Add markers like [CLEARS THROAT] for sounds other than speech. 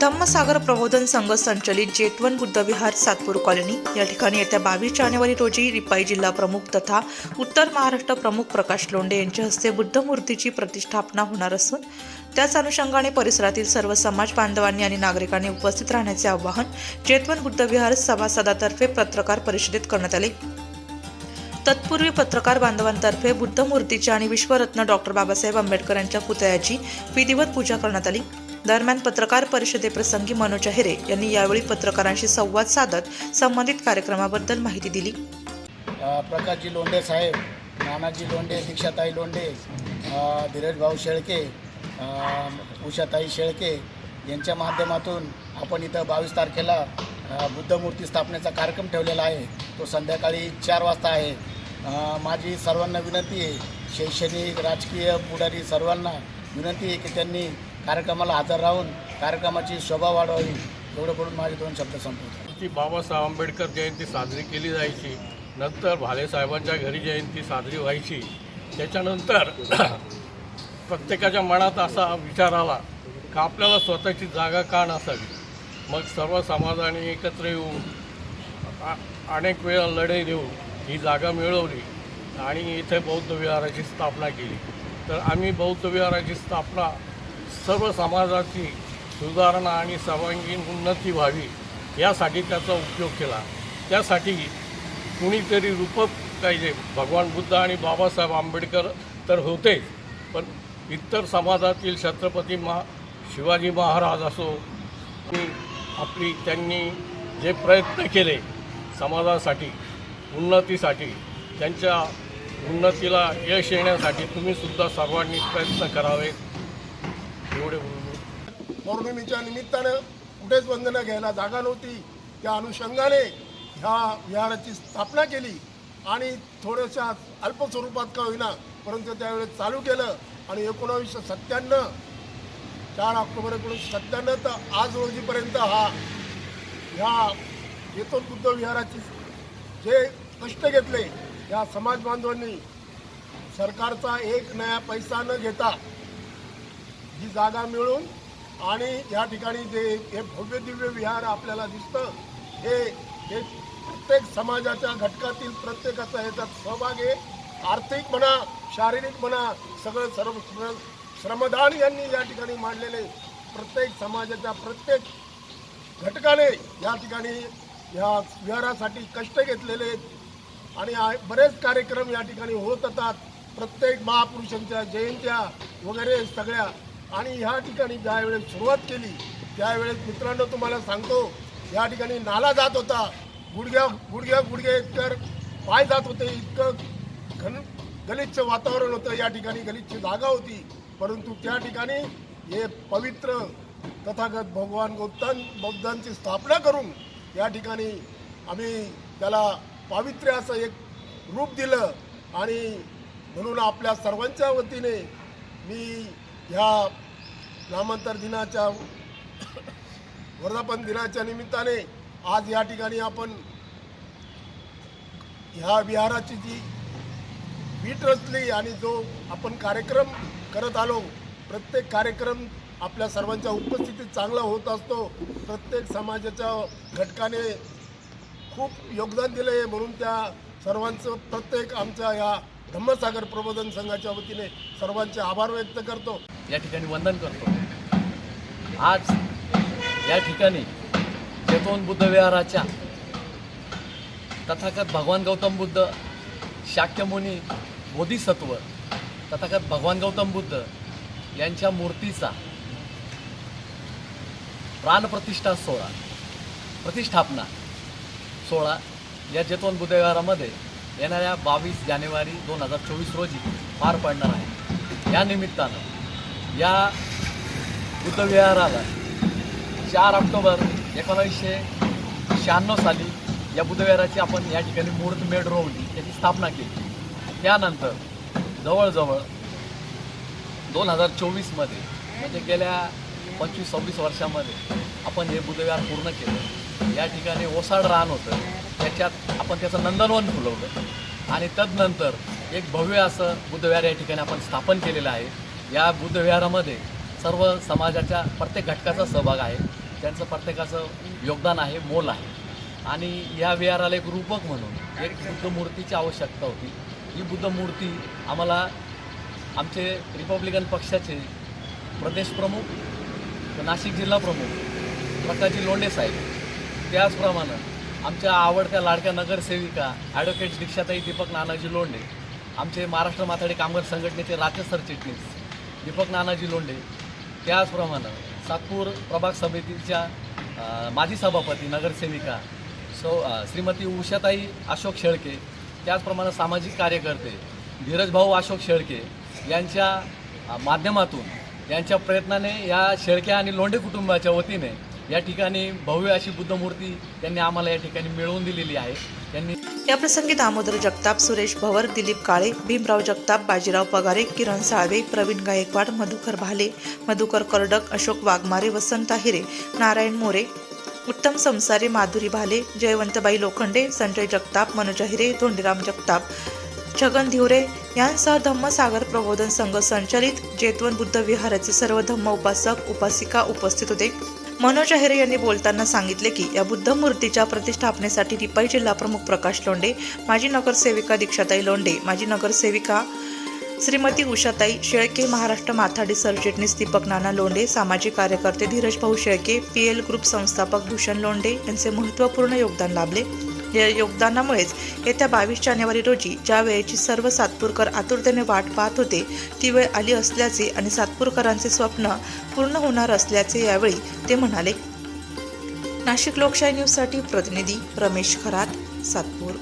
धम्मसागर प्रबोधन संघ संचलित जेतवन बुद्धविहार सातपूर कॉलनी. या ठिकाणी येत्या बावीस जानेवारी रोजी रिपाई जिल्हा प्रमुख तथा उत्तर महाराष्ट्र प्रमुख प्रकाश लोंडे यांच्या हस्ते बुद्ध मूर्तीची प्रतिष्ठापना होणार असून त्याच अनुषंगाने परिसरातील सर्व समाज बांधवांनी आणि नागरिकांनी उपस्थित राहण्याचे आवाहन जेतवन बुद्धविहार सभासदातर्फे पत्रकार परिषदेत करण्यात आले. तत्पूर्वी पत्रकार बांधवांतर्फे बुद्ध मूर्तीची आणि विश्वरत्न डॉक्टर बाबासाहेब आंबेडकर यांच्या पुतळ्याची विधिवत पूजा करण्यात आली. दरम्यान पत्रकार परिषदेप्रसंगी मनोज अहिरे यांनी यावेळी पत्रकारांशी संवाद साधत संबंधित कार्यक्रमाबद्दल माहिती दिली. प्रकाशजी लोंढे साहेब नानाजी लोंढे दीक्षाताई लोंढे अ, धीरज भाऊ शेळके उषाताई शेळके यांच्या माध्यमातून आपण इथं बावीस तारखेला बुद्धमूर्ती स्थापनेचा कार्यक्रम ठेवलेला आहे. तो संध्याकाळी चार वाजता आहे. माझी सर्वांना विनंती आहे. शैक्षणिक राजकीय पुढारी सर्वांना विनंती आहे की त्यांनी कार्यक्रमाला हजर राहून कार्यक्रमाची शोभा वाढवावी एवढं करून माझे दोन शब्द संपवतो. ती बाबासाहेब आंबेडकर जयंती साजरी केली जायची नंतर भालेसाहेबांच्या घरी जयंती साजरी व्हायची त्याच्यानंतर [CLEARS THROAT] प्रत्येकाच्या मनात असा विचार आला का आपल्याला स्वतःची जागा का नसावी? मग सर्व समाजाने एकत्र येऊन आ- अनेक वेळा लढाई देऊन ही जागा मिळवली आणि इथे बौद्ध विहाराची स्थापना केली. तर आम्ही बौद्ध विहाराची स्थापना सर्व समाजाची सुधारणा आणि सर्वांगीण उन्नती व्हावी यासाठी त्याचा उपयोग केला. त्यासाठी कुणीतरी रूपक पाहिजे. भगवान बुद्ध आणि बाबासाहेब आंबेडकर तर होते पण इतर समाजातील छत्रपती मा शिवाजी महाराज असो आपली त्यांनी जे प्रयत्न केले समाजासाठी उन्नतीसाठी त्यांच्या उन्नतीला यश येण्यासाठी तुम्हीसुद्धा सर्वांनी प्रयत्न करावेत. एवढे बोलून पौर्णिमेच्या निमित्तानं कुठेच वंदना घ्यायला जागा नव्हती. त्या अनुषंगाने ह्या विहाराची स्थापना केली. आणि थोड्याशा अल्प स्वरूपात का होईना परंतु त्यावेळेस चालू केलं. आणि एकोणावीसशे सत्त्याण्णव चार ऑक्टोबर एकोणीसशे सत्त्याण्णव तर आज रोजीपर्यंत हा ह्या येथून बुद्ध विहाराची जे कष्ट घेतले या समाज बांधवांनी सरकारचा एक नया पैसा न घेता ही जागा मिळून आणि या ठिकाणी जे हे भव्य दिव्य विहार आपल्याला दिसतं हे हे प्रत्येक समाजाच्या घटकातील प्रत्येकाचा याच्यात सहभाग आहे. आर्थिक म्हणा शारीरिक म्हणा सगळं सर्व श्रमदान यांनी या ठिकाणी मांडलेले प्रत्येक समाजाच्या प्रत्येक घटकाने या ठिकाणी या विहारासाठी कष्ट घेतलेले आहेत. आणि बरेच कार्यक्रम या ठिकाणी होत असतात. प्रत्येक महापुरुषांच्या जयंत्या वगैरे सगळ्या आणि ह्या ठिकाणी ज्यावेळेस सुरुवात केली त्यावेळेस मित्रांनो तुम्हाला सांगतो या ठिकाणी नाला जात होता. गुडघ्या गुडघ्या गुडघ्या इतकर पाय जात होते इतकं घन गलिच्छ वातावरण होतं या ठिकाणी गलिच्छ जागा होती. परंतु त्या ठिकाणी हे पवित्र तथागत भगवान गौतम बौद्धांची स्थापना करून या ठिकाणी आम्ही त्याला पावित्र्य असं एक रूप दिलं. आणि म्हणून आपल्या सर्वांच्या वतीने मी ह्या नामांतर दिनाच्या [COUGHS] वर्धापन दिनाच्या निमित्ताने आज या ठिकाणी आपण ह्या विहाराची जी वीट रचली आणि जो आपण कार्यक्रम करत आलो प्रत्येक कार्यक्रम आपल्या सर्वांच्या उपस्थितीत चांगला होत असतो. प्रत्येक समाजाच्या घटकाने खूप योगदान दिलं आहे म्हणून त्या सर्वांचं प्रत्येक आमच्या या धम्मसागर प्रबोधन संघाच्या वतीने सर्वांचे आभार व्यक्त करतो. या ठिकाणी वंदन करतो. आज या ठिकाणी चेतवन बुद्ध विहाराच्या तथागत भगवान गौतम बुद्ध शाक्यमुनी बोधिसत्व तथागत भगवान गौतम बुद्ध यांच्या मूर्तीचा प्राणप्रतिष्ठा सोहळा प्रतिष्ठापना सोहळा या जेतवन बुद्धविहारामध्ये येणाऱ्या बावीस जानेवारी दोन हजार चोवीस रोजी पार पडणार आहे. या निमित्तानं या बुद्धविहाराला चार ऑक्टोबर एकोणावीसशे शहाण्णव साली या बुद्धविहाराची आपण या ठिकाणी मुहूर्तमेढ रोवली त्याची स्थापना केली. त्यानंतर जवळजवळ दोन हजार चोवीसमध्ये म्हणजे गेल्या पंचवीस सव्वीस वर्षामध्ये आपण हे बुद्धविहार पूर्ण केलं. या ठिकाणी ओसाड रान होतं. त्याच्यात आपण त्याचं नंदनवन फुलवलं. आणि तदनंतर एक भव्य असं बुद्धविहार या ठिकाणी आपण स्थापन केलेलं आहे. या बुद्धविहारामध्ये सर्व समाजाच्या प्रत्येक घटकाचा सहभाग आहे. त्यांचं प्रत्येकाचं योगदान आहे मोल आहे. आणि या विहाराला एक रूपक म्हणून एक बुद्ध मूर्तीची आवश्यकता होती. ही बुद्ध मूर्ती आम्हाला आमचे रिपब्लिकन पक्षाचे प्रदेश प्रमुख नाशिक जिल्हा प्रमुख प्रकाशजी लोंढे साहेब. त्याचप्रमाणे आमच्या आवडत्या लाडक्या नगरसेविका ॲडव्होकेट दीक्षाताई दीपक नानाजी लोंढे आमचे महाराष्ट्र माथाडी कामगार संघटनेचे राज्य सरचिटणीस दीपक नानाजी लोंढे. त्याचप्रमाणे सातपूर प्रभाग समितीच्या माजी सभापती नगरसेविका सौ श्रीमती उषाताई अशोक शेळके त्याचप्रमाणे सामाजिक कार्यकर्ते धीरज भाऊ अशोक शेळके यांच्या माध्यमातून यांच्या प्रयत्नाने या शेळके आणि लोंढे कुटुंबाच्या वतीने या ठिकाणी भव्य अशी बुद्धमूर्ती त्यांनी आम्हाला या ठिकाणी मिळवून दिलेली आहे. त्यांनी या प्रसंगी दामोदर जगताप सुरेश भवर दिलीप काळे भीमराव जगताप बाजीराव पगारे किरण साळवे प्रवीण गायकवाड मधुकर भाले मधुकर करडक अशोक वाघमारे वसंत हिरे नारायण मोरे उत्तम संसारे माधुरी भाले जयवंतबाई लोखंडे संजय जगताप मनोज हिरे धोंडीराम जगताप छगन धिवरे यांसह धम्मसागर प्रबोधन संघ संचलित जेतवन बुद्ध विहाराचे सर्व धम्म उपासक उपासिका उपस्थित होते. मनोज अहिरे यांनी बोलताना सांगितले की या बुद्ध मूर्तीच्या प्रतिष्ठापनेसाठी रिपाई जिल्हा प्रमुख प्रकाश लोंडे माजी नगरसेविका दीक्षाताई लोंडे माजी नगरसेविका श्रीमती उषाताई शेळके महाराष्ट्र माथाडी सरचिटणीस दीपक नाना लोंडे सामाजिक कार्यकर्ते धीरज भाऊ शेळके पी एल ग्रुप संस्थापक भूषण लोंडे यांचे महत्त्वपूर्ण योगदान लाभले. योगदानामुळेच येत्या बावीस जानेवारी रोजी ज्या वेळेची सर्व सातपूरकर आतुरतेने वाट पाहत होते ती वेळ आली असल्याचे आणि सातपूरकरांचे स्वप्न पूर्ण होणार असल्याचे यावेळी ते म्हणाले. नाशिक लोकशाही न्यूजसाठी प्रतिनिधी रमेश खरात सातपूर.